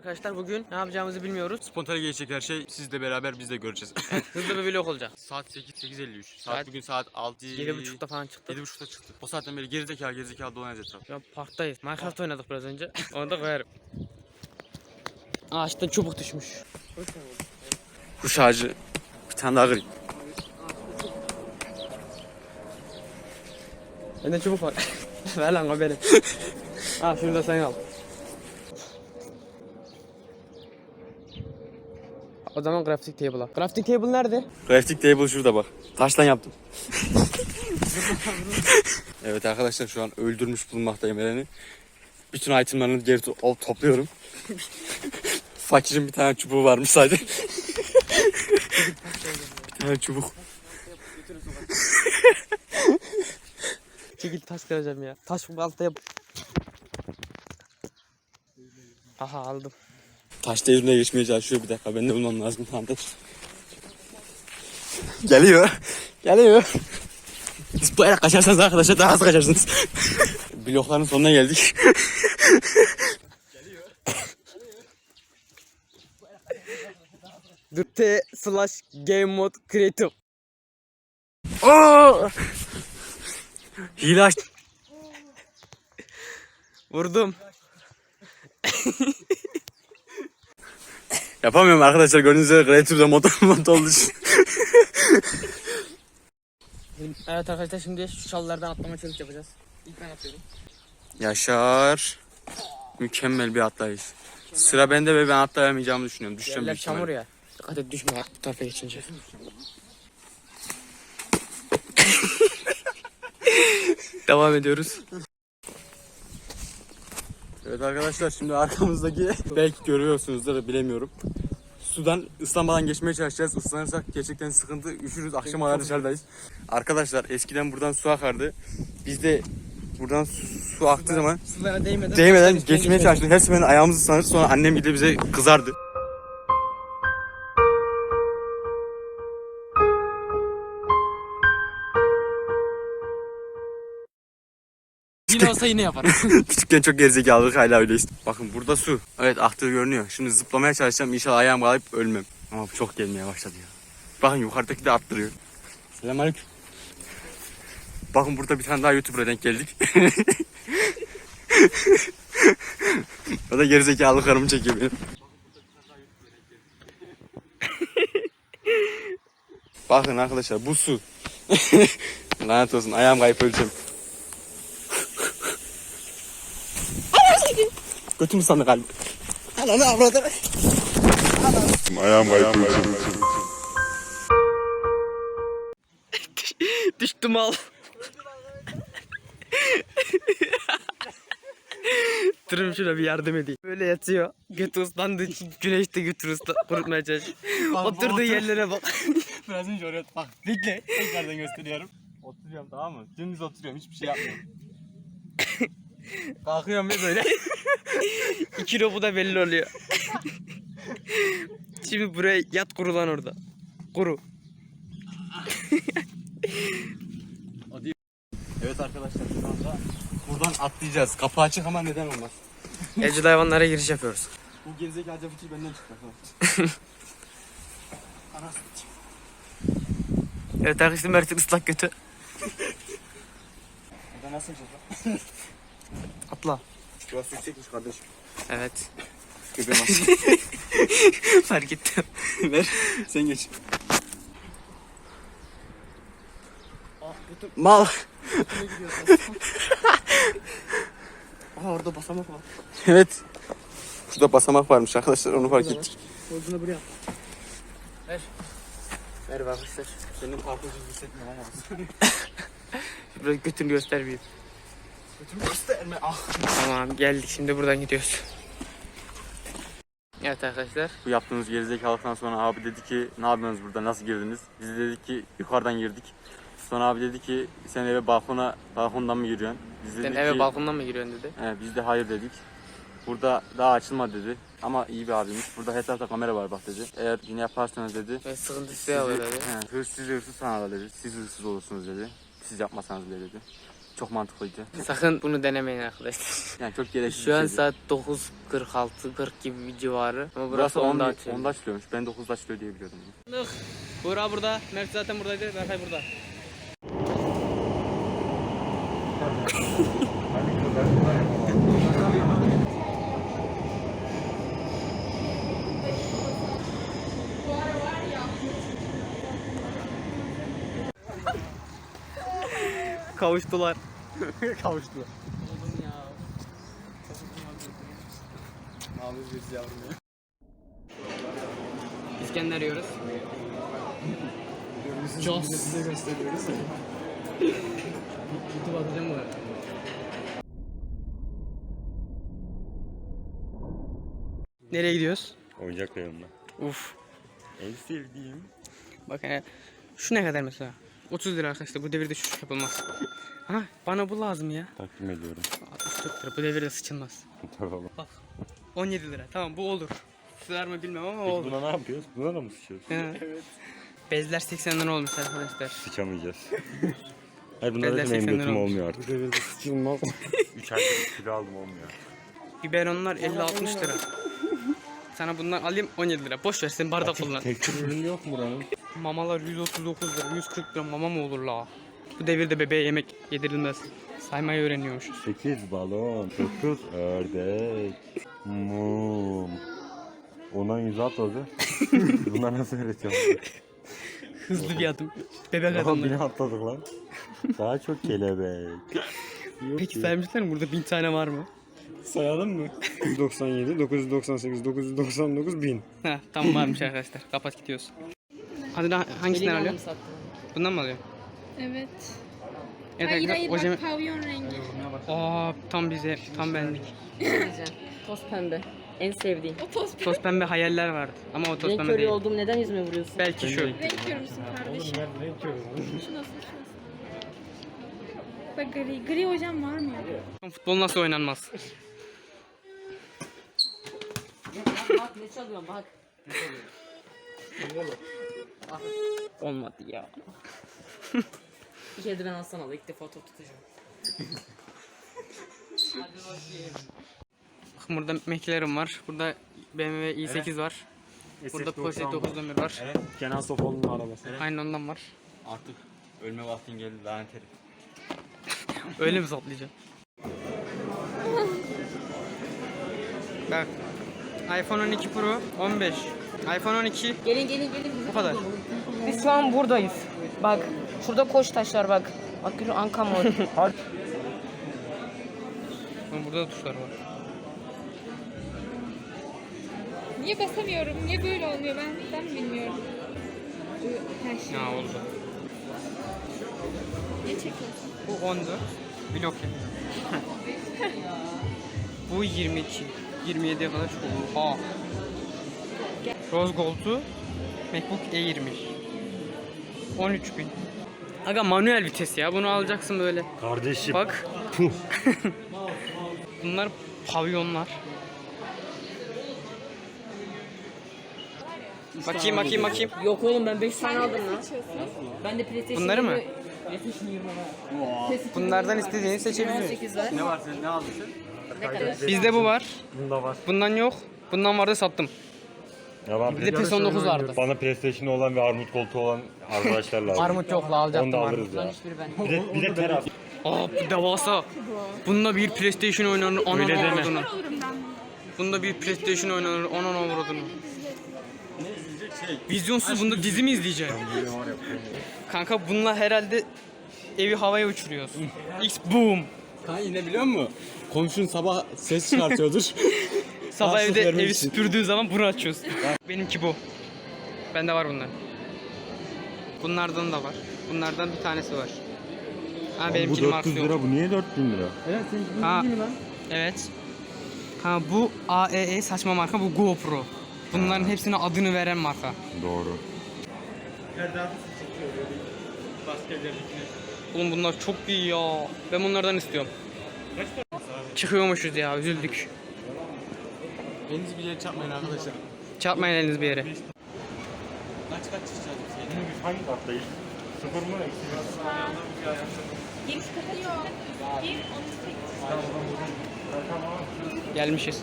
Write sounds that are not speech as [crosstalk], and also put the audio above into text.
Arkadaşlar bugün ne yapacağımızı bilmiyoruz. Spontane gelecek her şey sizle beraber biz de göreceğiz. [laughs] Hızlı bir vlog olacak. saat 8 8.53. Saat, Saat- bugün saat 6 7.30'da falan çıktık. 7.30'da çıktı. O saatten beri gerizekalı gerizekalı dolanacağız etrafı. Şu an parktayız. Minecraft oynadık biraz önce. [laughs] Onu da koyarım. Ağaçtan çubuk düşmüş. Kuş ağacı bir tane daha kırayım. Bende çubuk var. [laughs] Ver lan o benim. al şunu da sen al. O zaman crafting table al. Crafting table nerede? Crafting table şurada bak. Taştan yaptım. [laughs] evet arkadaşlar şu an öldürmüş bulunmaktayım Eren'i. Bütün itemlarını geri to- topluyorum. [laughs] Fakirin bir tane çubuğu varmış sadece. [laughs] bir tane çubuk. Çekil taş kıracağım ya. Taş bu altta yap. Aha aldım. Taş devrine geçmeye çalışıyor bir dakika. Ben de bulmam lazım. Tamam taş. Geliyor. Geliyor. Ayak kaçarsanız arkadaşlar daha hızlı kaçarsınız. [laughs] Blokların sonuna geldik. Dur T slash game mode creative. Oo! Hile aç. Vurdum. Yapamıyorum arkadaşlar. Gördüğünüz üzere kreatürde mod, [laughs] mod olduğu için. Evet arkadaşlar şimdi şu çalılardan atlama challenge yapacağız. İlk ben atlıyorum. Yaşar. Mükemmel bir atlayış. Sıra bende ve ben atlayamayacağımı düşünüyorum. Düşeceğim Yerler büyük ihtimalle. çamur ya. Dikkat et düşme bak bu tarafa geçince. Devam ediyoruz. Evet arkadaşlar şimdi arkamızdaki [laughs] belki görüyorsunuzdur bilemiyorum. Sudan ıslanmadan geçmeye çalışacağız. Islanırsak gerçekten sıkıntı. Üşürüz. Akşam hala dışarıdayız. Arkadaşlar eskiden buradan su akardı. Biz de buradan su, su aktığı zaman Sulara değmeden. değmeden geçmeye çalıştık. Her seferinde ayağımız ıslanır. Sonra annem de bize kızardı. Yine olsa yine yaparım. [laughs] Küçükken çok gerizekalılık hala öyleyiz. Bakın burada su. Evet aktığı görünüyor. Şimdi zıplamaya çalışacağım. İnşallah ayağım kalayıp ölmem. Ama çok gelmeye başladı ya. Bakın yukarıdaki de attırıyor. Selamünaleyküm. Bakın burada bir tane daha YouTuber'a denk geldik. [laughs] o da gerizekalı karımı çekiyor benim. Bakın arkadaşlar bu su. [laughs] Lanet olsun ayağım kayıp öleceğim. Götümü sandı galiba. Ananı avradı. Ayağım kayıp. Düştüm al. Durun şuna bir yardım edeyim. Böyle yatıyor. Götü ıslandığı için güneşte götünü ısla- kurutmaya çalışıyor. [laughs] Oturduğu yerlere bak. [laughs] Biraz önce oraya bak. Bekle. Tekrardan gösteriyorum. Oturuyorum tamam mı? Dümdüz oturuyorum. Hiçbir şey yapmıyorum. [laughs] Kalkıyorum bir böyle. [laughs] İki kilo bu da belli oluyor. Şimdi buraya yat kurulan orada. Kuru. Evet arkadaşlar şu anda buradan atlayacağız. Kapı açık ama neden olmaz? Evcil hayvanlara giriş yapıyoruz. Bu gerizekalı fikir benden çıktı. [laughs] Anasını Evet arkadaşlar Mert'in ıslak götü. Burada nasıl yapacağız Atla. Burası yüksekmiş kardeşim. Evet. Göbeğim [laughs] Fark ettim. Ver. Sen geç. Mal. Aha orada basamak var. Evet. Şurada basamak varmış arkadaşlar onu fark ettik. Olduğunu buraya. Ver. Ver bak arkadaşlar. Senin korkucu hissetme ama. Biraz götünü göstermeyeyim. Gösterme ah. Tamam geldik şimdi buradan gidiyoruz. Evet arkadaşlar. Bu yaptığınız gerizekalıktan sonra abi dedi ki ne yapıyorsunuz burada nasıl girdiniz? Biz de dedik ki yukarıdan girdik. Sonra abi dedi ki sen eve balkona balkondan mı giriyorsun? Biz Sen dedik eve ki, balkondan mı giriyorsun dedi. He, biz de hayır dedik. Burada daha açılmadı dedi. Ama iyi bir abiymiş. Burada her tarafta kamera var bak dedi. Eğer yine yaparsanız dedi. Ve sıkıntı size oluyor dedi. He, hırsız hırsız sana dedi. Siz hırsız olursunuz dedi. Siz yapmasanız bile dedi. Çok mantıklıydı. Sakın bunu denemeyin arkadaşlar. [laughs] Yani çok gereksiz Şu an şeydi. saat 9.46 40 gibi bir civarı. Ama burası Burası 10'da 10'da açıyor. 10'da açılıyormuş. Ben 9'da açılıyor diye biliyordum. Buğra burada, Mert zaten buradaydı, Berkay burada. [laughs] Kavuştular. [laughs] Kavuştu. Abi biz yavrum ya. İskender yiyoruz. Jos. Size gösteriyoruz. [laughs] YouTube atacağım bu arada. Nereye gidiyoruz? Oyuncak reyonuna. Uf. En sevdiğim. Bak yani şu ne kadar mesela? 30 lira arkadaşlar bu devirde şu yapılmaz. Ha bana bu lazım ya. Takdim ediyorum. 64 lira bu devirde sıçılmaz. [laughs] Tamam. Bak 17 lira tamam bu olur. Sığar mı bilmem ama Peki olur. buna ne yapıyoruz? Buna da mı sıçıyoruz? Evet. Bezler 80 lira olmuş arkadaşlar. Sıçamayacağız. [laughs] Hayır bunlar Bezler da benim 80 lira götüm olmuş. olmuyor artık. Bu devirde sıçılmaz. 3 [laughs] aydır kilo aldım olmuyor. Biberonlar 50-60 lira. Sana bundan alayım 17 lira. Boş ver sen bardak kullan. Tek tür ürün yok mu buranın? Mamalar 139 lira, 140 lira mama mı olur la? Bu devirde bebeğe yemek yedirilmez. Saymayı öğreniyormuşuz. 8 balon, 9 ördek, mum. Ondan 100 at oldu. [laughs] Bunlar nasıl öğretiyorsun? Hızlı bir adım. Bebek Aha adamları. bini atladık lan. Daha çok kelebek. Peki saymışlar mı? Burada bin tane var mı? Sayalım mı? 997, 998, 999, 1000. Ha tamam varmış arkadaşlar. Kapat gidiyoruz. Hadi daha hangisinden alıyorsun? Bundan mı alıyorsun? Evet. Evet hayır hayır o bak cemi- pavyon rengi. Aa tam bize, tam benlik. [laughs] Toz pembe. En sevdiğim. O toz Toz pembe hayaller vardı. Ama o toz Renk pembe körü değil. olduğum neden yüzüme vuruyorsun? Belki şu. renk körüsün kardeşim. Şu nasıl şu nasıl? Bak gri. Gri hocam var mı? Futbol nasıl oynanmaz? bak ne çalıyorum bak. Olmadı ya. Bir kere de ben alsana da ilk defa top tutacağım. Bakın burada McLaren var. Burada BMW i8 var. Burada Porsche 911 var. Kenan Sofoğlu'nun arabası. Aynen ondan var. Artık ölme vaktin geldi lanet herif. [laughs] Öyle mi saplayacağım? Bak. iPhone 12 Pro 15. iPhone 12 Gelin gelin gelin. bu kadar. Biz şu an buradayız. Bak şurada koş taşlar bak. Bak yürü Anka mor. Burada da tuşlar var. Niye basamıyorum? Niye böyle olmuyor? Ben ben bilmiyorum. Her şey. Ya oldu. Ne çekiyorsun? Bu 14. Blok yani. Bu 22. 27'ye kadar çok. Oha. Rose Gold'u MacBook E20. 13 bin. Aga manuel vites ya. Bunu alacaksın böyle. Kardeşim. Bak. [laughs] Bunlar pavyonlar. Bakayım bakayım bakayım. Yok oğlum ben 5 tane aldım lan. Ben de PlayStation Bunları mı? 20 PlayStation 20 var. Bunlardan istediğini seçebiliyorsun. 18 var. Ne var sen ne aldın sen? Bizde bu var. Bunda var. Bundan yok. Bundan vardı sattım. Ya ben Bir de PES 19 vardı. Bana PlayStation olan ve armut koltuğu olan arkadaşlar lazım. Armut yok la Onu alacaktım da alırız ya. Hiçbiri ben. Bir de, bir de teras. Aa bu devasa. Bununla bir PlayStation oynanır. Ananı Öyle deme. avradını. Olurum ben bunu. Bunda bir PlayStation oynanır. Ananı avradını. Vizyonsuz bunda dizi mi izleyeceksin? Kanka bununla herhalde evi havaya uçuruyoruz. X boom. Kanka yine biliyor musun? Komşun sabah ses çıkartıyordur. [laughs] Sabah evde vermek evi için. süpürdüğün zaman bunu açıyorsun. Benimki bu. Bende var bunlar. Bunlardan da var. Bunlardan bir tanesi var. Ha bu benimkinin 400 markası yok. lira bu niye 4000 lira? Ha, evet. Ha bu AEE saçma marka bu GoPro. Bunların hepsine adını veren marka. Doğru. Oğlum bunlar çok iyi ya. Ben bunlardan istiyorum. Çıkıyormuşuz ya üzüldük. Elinizi bir yere çarpmayın arkadaşlar. Çarpmayın eliniz bir yere. Kaç kaç çıkacağız biz? Hangi kattayız? Sıfır mı? Eksi bir. Giriş katı. Bir, on sekiz. Gelmişiz.